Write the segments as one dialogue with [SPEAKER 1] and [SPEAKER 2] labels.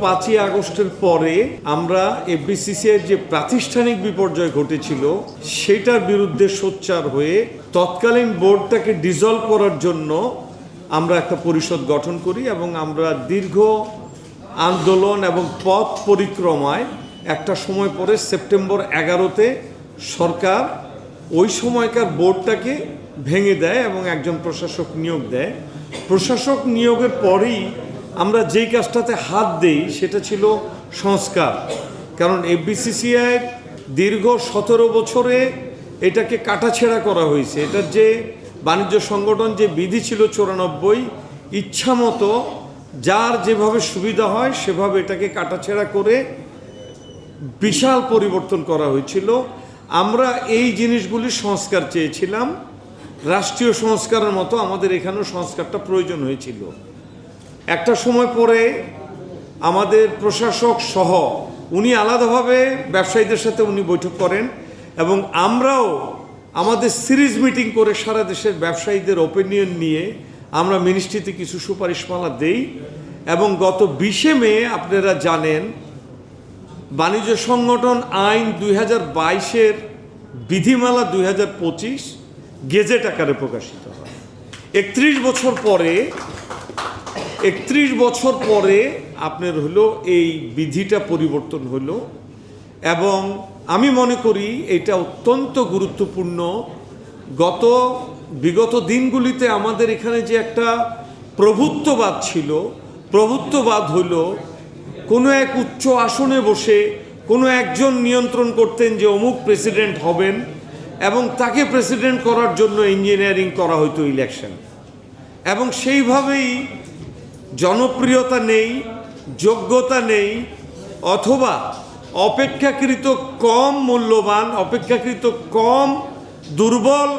[SPEAKER 1] পাঁচই আগস্টের পরে আমরা এফবিসিসি এর যে প্রাতিষ্ঠানিক বিপর্যয় ঘটেছিল, সেটার বিরুদ্ধে সোচ্চার হয়ে তৎকালীন বোর্ডটাকে ডিজলভ করার জন্য আমরা একটা পরিষদ গঠন করি এবং আমরা দীর্ঘ আন্দোলন এবং পথ পরিক্রমায় একটা সময় পরে সেপ্টেম্বর এগারোতে সরকার ওই সময়কার বোর্ডটাকে ভেঙে দেয় এবং একজন প্রশাসক নিয়োগ দেয়। প্রশাসক নিয়োগের পরেই আমরা যেই কাজটাতে হাত দেই, সেটা ছিল সংস্কার। কারণ এফবিসিসিআই দীর্ঘ সতেরো বছরে এটাকে কাটাছেড়া করা হয়েছে। এটার যে বাণিজ্য সংগঠন যে বিধি ছিল চুরানব্বই ইচ্ছা মতো যার যেভাবে সুবিধা হয়, সেভাবে এটাকে কাটাছেড়া করে বিশাল পরিবর্তন করা হয়েছিল। আমরা এই জিনিসগুলি সংস্কার চেয়েছিলাম। রাষ্ট্রীয় সংস্কারের মতো আমাদের এখানেও সংস্কারটা প্রয়োজন হয়েছিল। একটা সময় পরে আমাদের প্রশাসক সহ উনি আলাদাভাবে ব্যবসায়ীদের সাথে উনি বৈঠক করেন এবং আমরাও আমাদের সিরিজ মিটিং করে সারা দেশের ব্যবসায়ীদের ওপিনিয়ন নিয়ে আমরা মিনিস্ট্রিতে কিছু সুপারিশমালা দেই এবং গত বিশে মে আপনারা জানেন, বাণিজ্য সংগঠন আইন দুই হাজার বাইশের বিধিমালা দুই হাজার পঁচিশ গেজেট আকারে প্রকাশিত হয়। একত্রিশ বছর পরে একত্রিশ বছর পরে আপনার হলো এই বিধিটা পরিবর্তন হলো এবং আমি মনে করি এটা অত্যন্ত গুরুত্বপূর্ণ। গত বিগত দিনগুলিতে আমাদের এখানে যে একটা প্রভুত্ববাদ ছিল, প্রভুত্ববাদ হলো কোনো এক উচ্চ আসনে বসে কোনো একজন নিয়ন্ত্রণ করতেন যে অমুক প্রেসিডেন্ট হবেন এবং তাকে প্রেসিডেন্ট করার জন্য ইঞ্জিনিয়ারিং করা হতো ইলেকশন। এবং সেইভাবেই জনপ্রিয়তা নেই, যোগ্যতা নেই, অথবা অপেক্ষাকৃত কম মূল্যবান, অপেক্ষাকৃত কম দুর্বল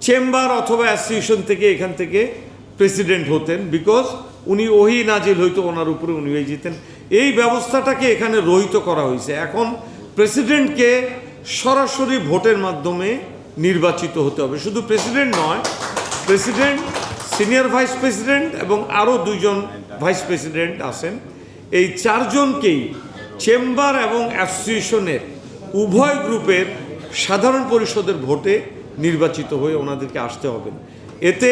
[SPEAKER 1] চেম্বার অথবা অ্যাসোসিয়েশন থেকে এখান থেকে প্রেসিডেন্ট হতেন, বিকজ উনি ওহি নাজিল হইতো ওনার উপরে উনি হয়ে যেতেন। এই ব্যবস্থাটাকে এখানে রহিত করা হয়েছে। এখন প্রেসিডেন্টকে সরাসরি ভোটের মাধ্যমে নির্বাচিত হতে হবে। শুধু প্রেসিডেন্ট নয়, প্রেসিডেন্ট সিনিয়র ভাইস প্রেসিডেন্ট এবং আরও দুইজন ভাইস প্রেসিডেন্ট আছেন। এই চারজনকেই চেম্বার এবং অ্যাসোসিয়েশনের উভয় গ্রুপের সাধারণ পরিষদের ভোটে নির্বাচিত হয়ে ওনাদেরকে আসতে হবে। এতে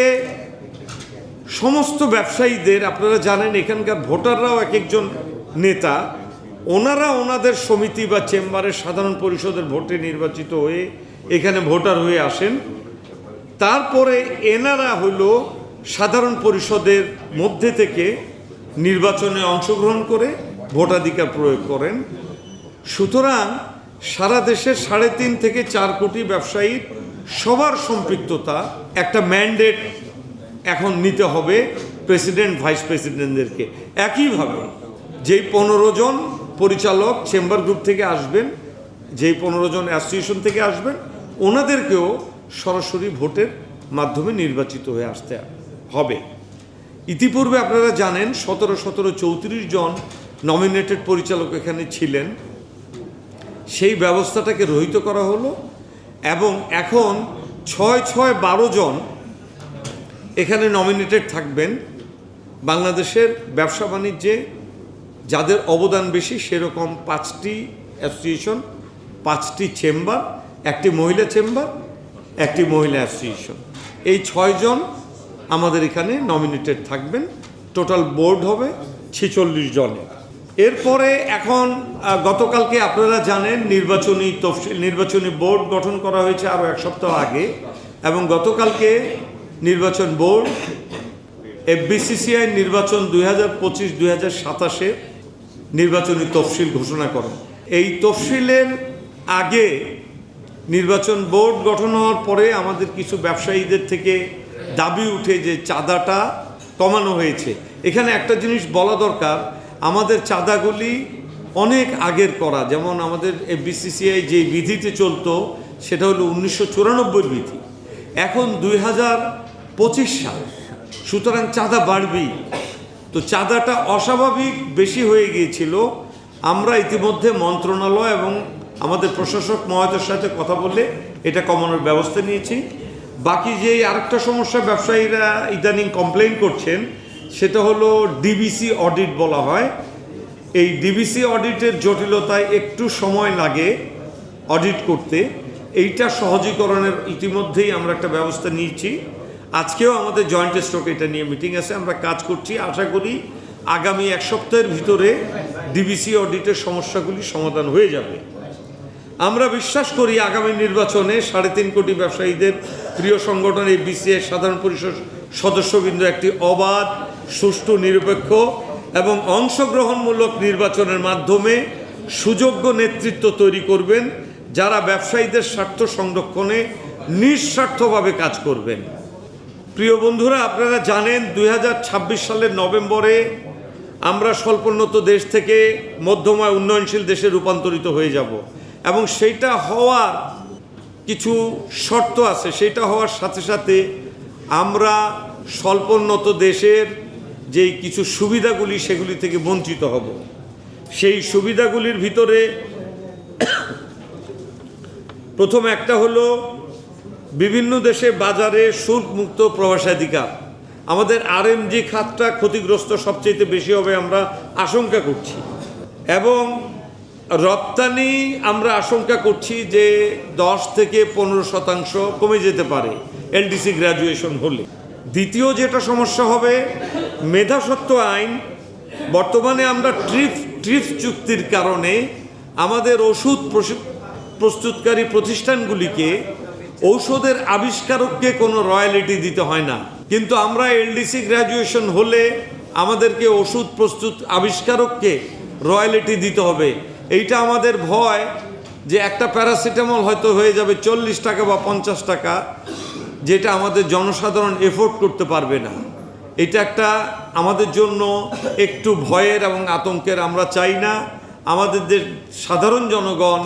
[SPEAKER 1] সমস্ত ব্যবসায়ীদের, আপনারা জানেন এখানকার ভোটাররাও এক একজন নেতা, ওনারা ওনাদের সমিতি বা চেম্বারের সাধারণ পরিষদের ভোটে নির্বাচিত হয়ে এখানে ভোটার হয়ে আসেন। তারপরে এনারা হলো সাধারণ পরিষদের মধ্যে থেকে নির্বাচনে অংশগ্রহণ করে ভোটাধিকার প্রয়োগ করেন। সুতরাং সারা দেশের সাড়ে তিন থেকে চার কোটি ব্যবসায়ীর সবার সম্পৃক্ততা একটা ম্যান্ডেট এখন নিতে হবে প্রেসিডেন্ট, ভাইস প্রেসিডেন্টদেরকে। একইভাবে যেই পনেরো জন পরিচালক চেম্বার গ্রুপ থেকে আসবেন, যেই পনেরো জন অ্যাসোসিয়েশন থেকে আসবেন, ওনাদেরকেও সরাসরি ভোটের মাধ্যমে নির্বাচিত হয়ে আসতে হবে। ইতিপূর্বে আপনারা জানেন সতেরো সতেরো চৌত্রিশ জন নমিনেটেড পরিচালক এখানে ছিলেন। সেই ব্যবস্থাটাকে রহিত করা হলো এবং এখন ছয় ছয় বারো জন এখানে নমিনেটেড থাকবেন। বাংলাদেশের ব্যবসা বাণিজ্যে যাদের অবদান বেশি সেরকম পাঁচটি অ্যাসোসিয়েশন পাঁচটি চেম্বার একটি মহিলা চেম্বার একটি মহিলা অ্যাসোসিয়েশন এই ছয়জন আমাদের এখানে নমিনেটেড থাকবেন। টোটাল বোর্ড হবে ছেচল্লিশ জনের এরপরে এখন গতকালকে আপনারা জানেন নির্বাচনী তফসিল নির্বাচনী বোর্ড গঠন করা হয়েছে আরও এক সপ্তাহ আগে এবং গতকালকে নির্বাচন বোর্ড এফবিসিসিআই নির্বাচন দুই হাজার পঁচিশ, দুই হাজার নির্বাচনী তফসিল ঘোষণা করেন এই তফসিলের আগে নির্বাচন বোর্ড গঠন হওয়ার পরে আমাদের কিছু ব্যবসায়ীদের থেকে দাবি উঠে যে চাঁদাটা কমানো হয়েছে। এখানে একটা জিনিস বলা দরকার, আমাদের চাঁদাগুলি অনেক আগের করা। যেমন আমাদের বিসিসিআই যে বিধিতে চলতো, সেটা হলো উনিশশো চুরানব্বই বিধি। এখন দুই হাজার পঁচিশ সাল, সুতরাং চাঁদা বাড়বেই। তো চাঁদাটা অস্বাভাবিক বেশি হয়ে গিয়েছিল। আমরা ইতিমধ্যে মন্ত্রণালয় এবং আমাদের প্রশাসক মহোদয়ের সাথে কথা বলে এটা কমানোর ব্যবস্থা নিয়েছি। বাকি যে আরেকটা সমস্যা, ব্যবসায়ীরা ইদানিং কমপ্লেন করছেন, সেটা হলো ডিবিসি অডিট বলা হয়। এই ডিবিসি অডিটের জটিলতায় একটু সময় লাগে অডিট করতে। এইটা সহজীকরণের ইতিমধ্যেই আমরা একটা ব্যবস্থা নিয়েছি। আজকেও আমাদের জয়েন্ট স্টক এটা নিয়ে মিটিং আছে, আমরা কাজ করছি। আশা করি আগামী এক সপ্তাহের ভিতরে ডিবিসি অডিটের সমস্যাগুলি সমাধান হয়ে যাবে। আমরা বিশ্বাস করি আগামী নির্বাচনে সাড়ে তিন কোটি ব্যবসায়ীদের প্রিয় সংগঠন এই বিসিএর সাধারণ পরিষদ সদস্যবৃন্দ একটি অবাধ, সুষ্ঠু, নিরপেক্ষ এবং অংশগ্রহণমূলক নির্বাচনের মাধ্যমে সুযোগ্য নেতৃত্ব তৈরি করবেন, যারা ব্যবসায়ীদের স্বার্থ সংরক্ষণে নিঃস্বার্থভাবে কাজ করবেন। প্রিয় বন্ধুরা, আপনারা জানেন দু হাজার ছাব্বিশ সালের নভেম্বরে আমরা স্বল্পোন্নত দেশ থেকে মধ্যময় উন্নয়নশীল দেশে রূপান্তরিত হয়ে যাব। এবং সেইটা হওয়ার কিছু শর্ত আছে। সেটা হওয়ার সাথে সাথে আমরা স্বল্পোন্নত দেশের যেই কিছু সুবিধাগুলি সেগুলি থেকে বঞ্চিত হব। সেই সুবিধাগুলির ভিতরে প্রথম একটা হলো বিভিন্ন দেশে বাজারে শুল্ক মুক্ত প্রবেশাধিকার আমাদের আরএমজি খাতটা ক্ষতিগ্রস্ত সবচেয়ে বেশি হবে আমরা আশঙ্কা করছি। এবং রপ্তানি আমরা আশঙ্কা করছি যে দশ থেকে পনেরো শতাংশ কমে যেতে পারে এলডিসি গ্র্যাজুয়েশন হলে। দ্বিতীয় যেটা সমস্যা হবে মেধাসত্ব আইন, বর্তমানে আমরা ট্রিপ ট্রিপ চুক্তির কারণে আমাদের ওষুধ প্রসু- প্রস্তুতকারী প্রতিষ্ঠানগুলিকে ঔষধের আবিষ্কারককে কোনো রয়্যালিটি দিতে হয় না। কিন্তু আমরা এলডিসি গ্র্যাজুয়েশন হলে আমাদেরকে ওষুধ প্রস্তুত আবিষ্কারককে রয়্যালিটি দিতে হবে। এইটা আমাদের ভয় যে একটা প্যারাসিটামল হয়তো হয়ে যাবে চল্লিশ টাকা বা পঞ্চাশ টাকা, যেটা আমাদের জনসাধারণ এফোর্ড করতে পারবে না। এটা একটা আমাদের জন্য একটু ভয়ের এবং আতঙ্কের, আমরা চাই না আমাদের যে সাধারণ জনগণ,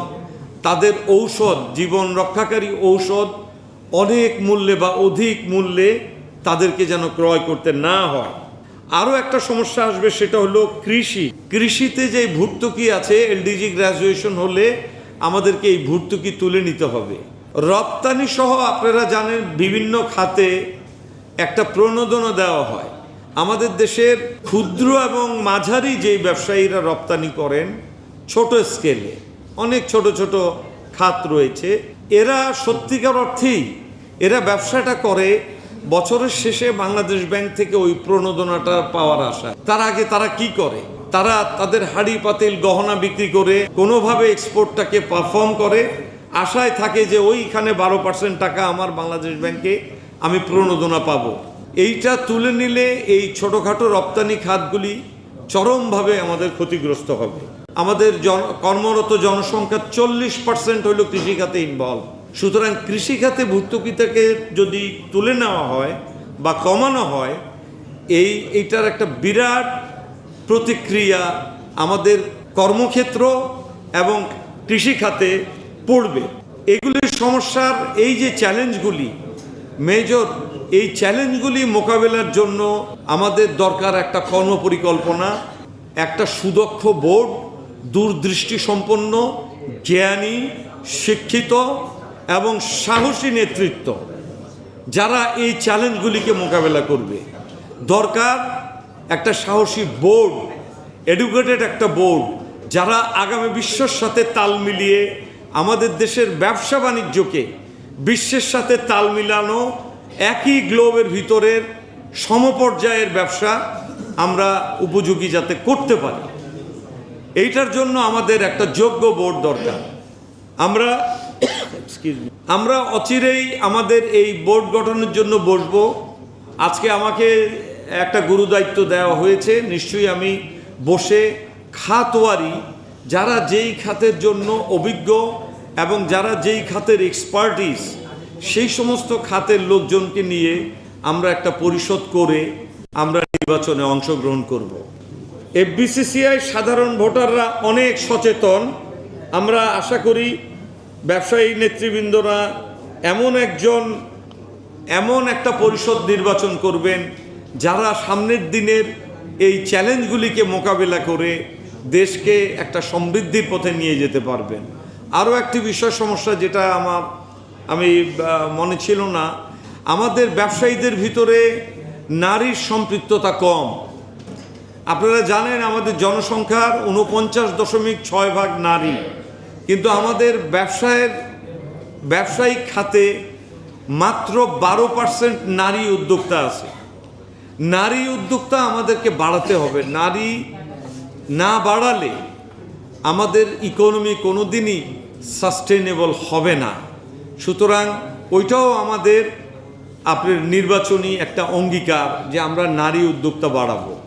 [SPEAKER 1] তাদের ঔষধ, জীবন রক্ষাকারী ঔষধ অনেক মূল্যে বা অধিক মূল্যে তাদেরকে যেন ক্রয় করতে না হয়। আরও একটা সমস্যা আসবে, সেটা হলো কৃষি। কৃষিতে যে ভর্তুকি আছে, এলডিজি গ্র্যাজুয়েশন হলে আমাদেরকে এই ভর্তুকি তুলে নিতে হবে। রপ্তানি সহ আপনারা জানেন, বিভিন্ন খাতে একটা প্রণোদনা দেওয়া হয়। আমাদের দেশের ক্ষুদ্র এবং মাঝারি যে ব্যবসায়ীরা রপ্তানি করেন, ছোট স্কেলে, অনেক ছোট ছোট খাত রয়েছে। এরা সত্যিকার অর্থেই, এরা ব্যবসাটা করে বছরের শেষে বাংলাদেশ ব্যাংক থেকে ওই প্রণোদনাটা পাওয়ার আশা। তার আগে তারা কি করে? তারা তাদের হাড়ি পাতিল গহনা বিক্রি করে কোনোভাবে এক্সপোর্টটাকে পারফর্ম করে। আশায় থাকে যে ওইখানে বারো পার্সেন্ট টাকা আমার বাংলাদেশ ব্যাংকে আমি প্রণোদনা পাবো। এইটা তুলে নিলে এই ছোটোখাটো রপ্তানি খাতগুলি চরমভাবে আমাদের ক্ষতিগ্রস্ত হবে। আমাদের জন, কর্মরত জনসংখ্যার চল্লিশ পার্সেন্ট হইল কৃষিখাতে ইনভলভ সুতরাং কৃষিখাতে ভর্তুকিটাকে যদি তুলে নেওয়া হয় বা কমানো হয়, এই, এইটার একটা বিরাট প্রতিক্রিয়া আমাদের কর্মক্ষেত্র এবং কৃষিখাতে পড়বে। এগুলির সমস্যার এই যে চ্যালেঞ্জগুলি, মেজর, এই চ্যালেঞ্জগুলি মোকাবেলার জন্য আমাদের দরকার একটা কর্মপরিকল্পনা, একটা সুদক্ষ বোর্ড দূরদৃষ্টি সম্পন্ন জ্ঞানী, শিক্ষিত এবং সাহসী নেতৃত্ব যারা এই চ্যালেঞ্জগুলিকে মোকাবেলা করবে। দরকার একটা সাহসী বোর্ড এডুকেটেড একটা বোর্ড, যারা আগামী বিশ্বর সাথে তাল মিলিয়ে আমাদের দেশের ব্যবসা বাণিজ্যকে বিশ্বের সাথে তাল মিলানো একই গ্লোবের ভিতরের সমপর্যায়ের ব্যবসা আমরা উপযোগী যাতে করতে পারি। এইটার জন্য আমাদের একটা যোগ্য বোর্ড দরকার। আমরা আমরা অচিরেই আমাদের এই বোর্ড গঠনের জন্য বসবো। আজকে আমাকে একটা গুরুদায়িত্ব দেওয়া হয়েছে। নিশ্চয়ই আমি বসে খাতওয়ারি, যারা যেই খাতের জন্য অভিজ্ঞ এবং যারা যেই খাতের এক্সপার্টিস সেই সমস্ত খাতের লোকজনকে নিয়ে আমরা একটা পরিষদ করে আমরা নির্বাচনে অংশগ্রহণ করব। এফবিসিসিআই সাধারণ ভোটাররা অনেক সচেতন। আমরা আশা করি ব্যবসায়ী নেতৃবৃন্দরা এমন একজন, এমন একটা পরিষদ নির্বাচন করবেন যারা সামনের দিনের এই চ্যালেঞ্জগুলিকে মোকাবেলা করে দেশকে একটা সমৃদ্ধির পথে নিয়ে যেতে পারবেন। আরও একটি বিষয় সমস্যা যেটা আমার, আমি মনে ছিল না, আমাদের ব্যবসায়ীদের ভিতরে নারীর সম্পৃক্ততা কম। আপনারা জানেন আমাদের জনসংখ্যার উনপঞ্চাশ দশমিক ছয় ভাগ নারী। কিন্তু আমাদের ব্যবসায়ের ব্যবসায়িক খাতে মাত্র বারো পার্সেন্ট নারী উদ্যোক্তা আছে। নারী উদ্যোক্তা আমাদেরকে বাড়াতে হবে। নারী না বাড়ালে আমাদের ইকোনমি কোনোদিনই সাস্টেনেবল হবে না। সুতরাং ওইটাও আমাদের আপনার নির্বাচনী একটা অঙ্গীকার যে আমরা নারী উদ্যোক্তা বাড়াবো।